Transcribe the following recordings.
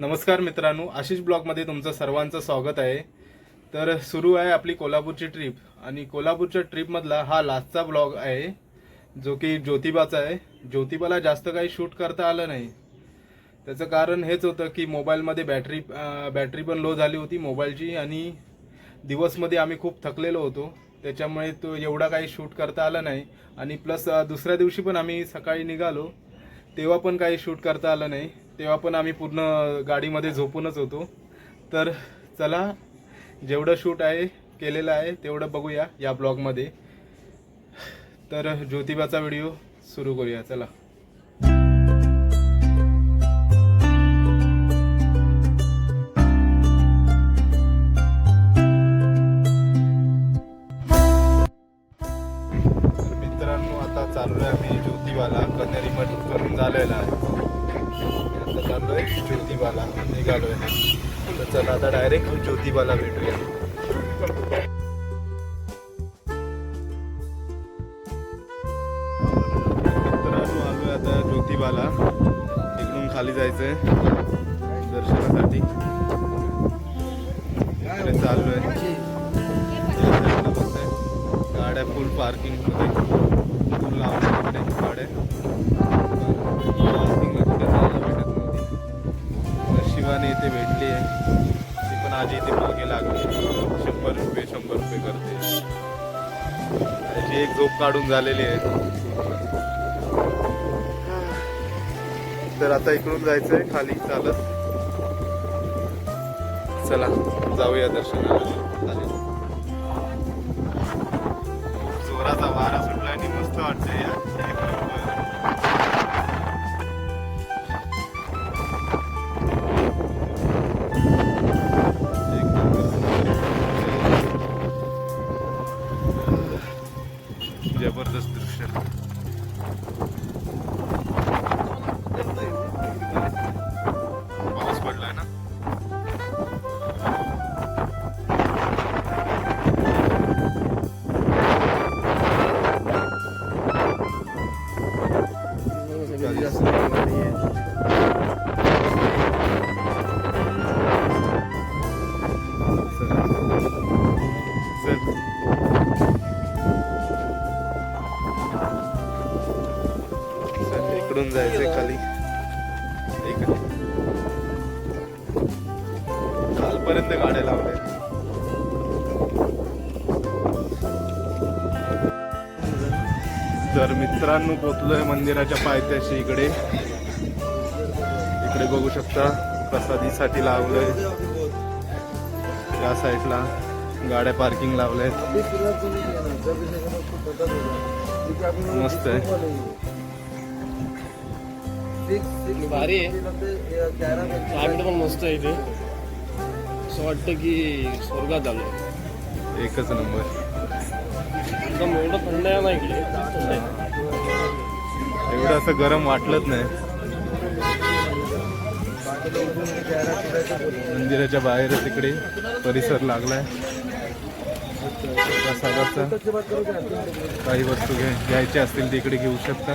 नमस्कार मित्रांनो आशिष ब्लॉगमध्ये तुमचं सर्वांचं स्वागत आहे. तर सुरू आहे आपली कोल्हापूरची ट्रिप आणि कोल्हापूरच्या ट्रिपमधला हा लास्टचा ब्लॉग आहे जो की ज्योतिबाचा आहे. ज्योतिबाला जास्त काही शूट करता आलं नाही. त्याचं कारण हेच होतं की मोबाईलमध्ये बॅटरी बॅटरी पण लो झाली होती मोबाईलची आणि दिवसमध्ये आम्ही खूप थकलेलो होतो. त्याच्यामुळे तो एवढा काही शूट करता आला नाही. आणि प्लस दुसऱ्या दिवशी पण आम्ही सकाळी निघालो तेव्हा पण काही शूट करता आलं नाही. तेव्हा पण आम्ही पूर्ण गाडीमध्ये झोपूनच होतो. तर चला जेवढं शूट आहे केलेलं आहे तेवढं बघूया या ब्लॉगमध्ये. तर ज्योतिबाचा व्हिडिओ सुरू करूया. चला. निघालो निघालोय. तर चला आता डायरेक्ट ज्योतिबाला भेटूया. आता ज्योतिबाला. इकडून खाली जायचंय दर्शनासाठी. इकडे चाललोय. गाड्या फुल पार्किंगमध्ये. फुल लावल्या ती पण आजी मागे लागली. शंभर रुपये शंभर रुपये करते. त्याची एक झोप काढून झालेली आहे. तर आता इकडून जायचंय खाली चालत. चला जाऊया दर्शनाला. खाली जोराचा वारा सुटला आणि मस्त वाटतंय इकडून जायचंय खाली. कालपर्यंत गाड्या लावल्या. तर मित्रांनो पोचलोय मंदिराच्या पायथ्याशी इकडे इकडे बघू शकता प्रसादीसाठी लावलंय. या साईडला गाड्या पार्किंग लावल्यात. मस्त आहे. भारी आहे. क्लायमेट पण मस्त आहे इथे. असं वाटतं की स्वर्गात आलो एकच नंबर. एकदम एवढं थंड आहे ना इकडे? एवढं असं गरम वाटलंच नाही. मंदिराच्या बाहेरच इकडे परिसर लागलाय. प्रसादाचा काही वस्तू घ्या घ्यायच्या असतील ते इकडे घेऊ शकता.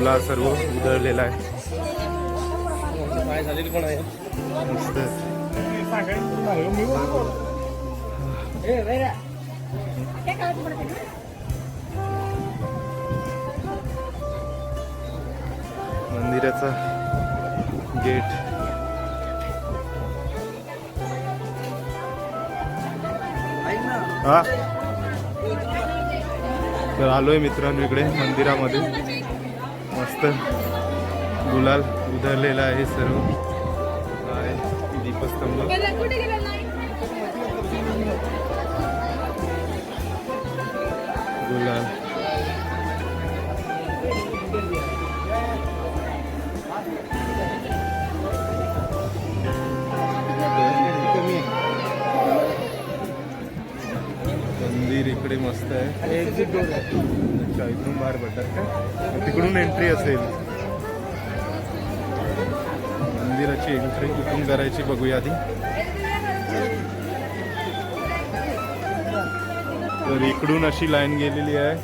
तुला सर्व उधळलेला आहे आहे. मस्त. मंदिराचा गेट. हा. तर आलोय मित्रांनो इकडे मंदिरामध्ये. मस्त. गुलाल उधरलेला आहे सर्व. आहे. दीपस्तंभ. गुलाल. मंदिर इकडे मस्त आहे. अच्छा इथून बाहेर पडतात का? तिकडून एंट्री असेल. मंदिराची एंट्री कुठून करायची बघूया आधी. तर इकडून अशी लाईन गेलेली आहे.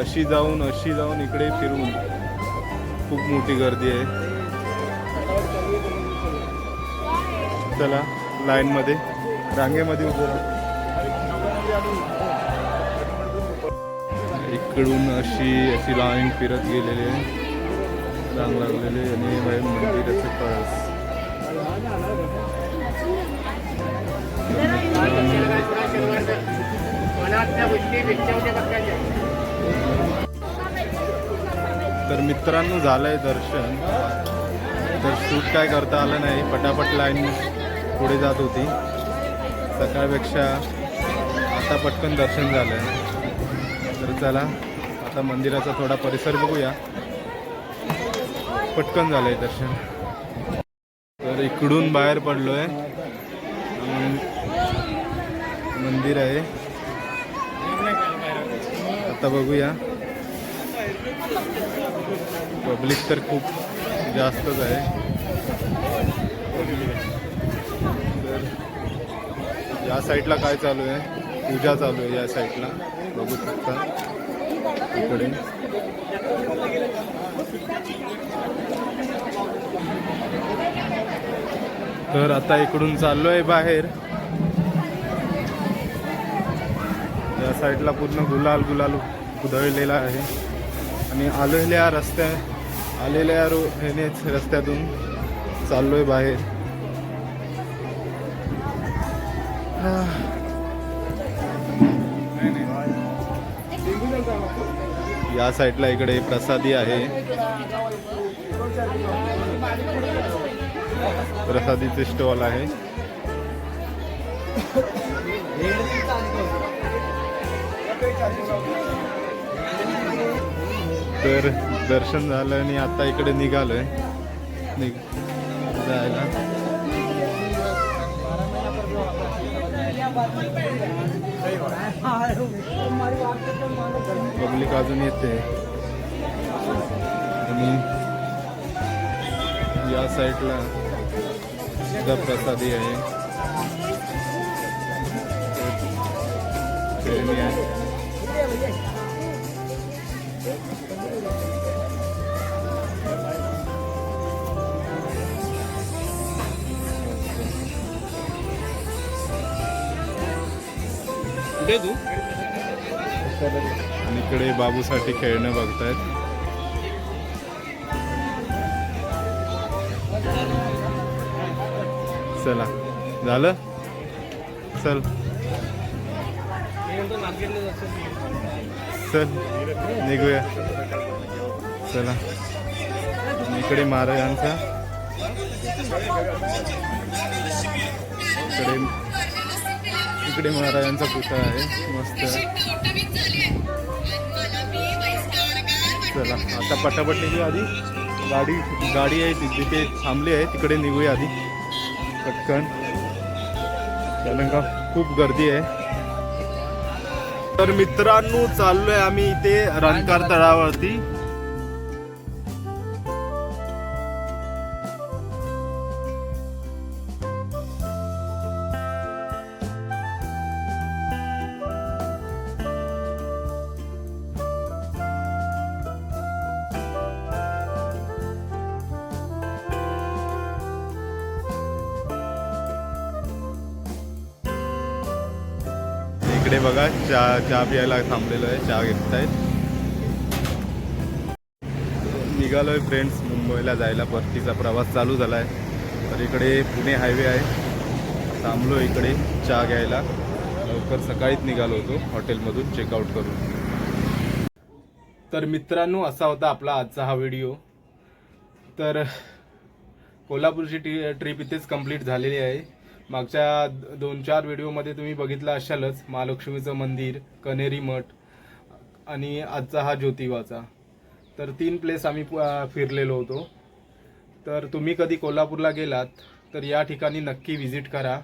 अशी जाऊन अशी जाऊन इकडे फिरून. खूप मोठी गर्दी आहे. चला लाईनमध्ये रांगेमध्ये उभं राहा. इकडून अशी अशी लाईन फिरत गेलेली आहे. रांग लागलेली आणि बाहेर मंदिराचं कळस तर मित्रांनो झालंय दर्शन. तर शूट काय करता आलं नाही. पटापट लाईन पुढे जात होती. सकाळपेक्षा आता पटकन दर्शन झालं आहे चला. आता मंदिराचा थोडा परिसर बघूया. पटकन झालंय दर्शन. तर इकडून बाहेर पडलोय. आहे मंदिर आहे. आता बघूया. पब्लिक तर खूप जास्तच आहे. या साईडला काय चालू आहे? पूजा चालू आहे या साईडला. बघू शकता. इकडे. तर आता इकडून चाललो आहे बाहेर. या साईडला पूर्ण गुलाल गुलाल उधळलेला आहे. आणि आलेल्या रस्त्या आलेल्या रो ह्यानेच रस्त्यातून चाललोय बाहेर. या साईडला इकडे प्रसादी आहे. प्रसादीचे स्टॉल आहे. तर दर्शन झालं आणि आता इकडे निघालोय. निघ जायला. पब्लिक अजून येते आणि या साईडला सुद्धा प्रसादी आहे आहे कुठे तू. आणि इकडे बाबूसाठी खेळणं बघतायत. चला. झालं? चल. चल. निघूया. चला. इकडे महाराजांचा इकडे इकडे महाराजांचा पुतळा आहे. मस्त. चला आता पटापट निघू आधी गाडी गाडी आहे ती तिथे थांबली आहे तिकडे निघूया आधी. पटकन. कारण का खूप गर्दी आहे. तर मित्रांनो चाललोय आम्ही इथे रणकार तळावरती. इकडे बघा चहा चहा प्यायला थांबलेलो आहे चहा घेत आहेत निघालोय फ्रेंड्स मुंबईला जायला परतीचा प्रवास चालू झाला आहे तर इकडे पुणे हायवे आहे. थांबलो इकडे चहा घ्यायला. लवकर सकाळीच निघालो होतो हॉटेलमधून चेकआउट करून. तर मित्रांनो असा होता आपला आजचा हा व्हिडिओ तर कोल्हापूरची टी ट्रिप इथेच कंप्लीट झालेली आहे. मागच्या दोन चार व्हिडिओमध्ये तुम्ही बघितलं असालच महालक्ष्मीचं मंदिर कनेरी मठ आणि आजचा हा ज्योतिबाचा. तर तीन प्लेस आम्ही फिरलेलो होतो. तर तुम्ही कधी कोल्हापूरला गेलात तर या ठिकाणी नक्की व्हिजिट करा.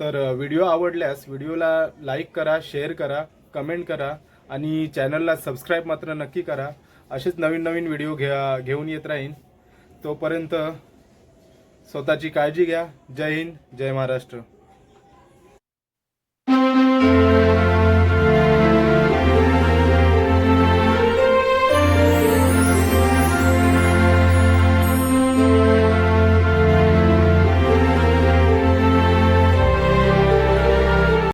तर व्हिडिओ आवडल्यास व्हिडिओला लाईक करा शेअर करा कमेंट करा आणि चॅनलला सबस्क्राईब मात्र नक्की करा. असेच नवीन नवीन व्हिडिओ घ्या घेऊन येत राहीन. तोपर्यंत स्वतःची काळजी घ्या. जय हिंद जय महाराष्ट्र.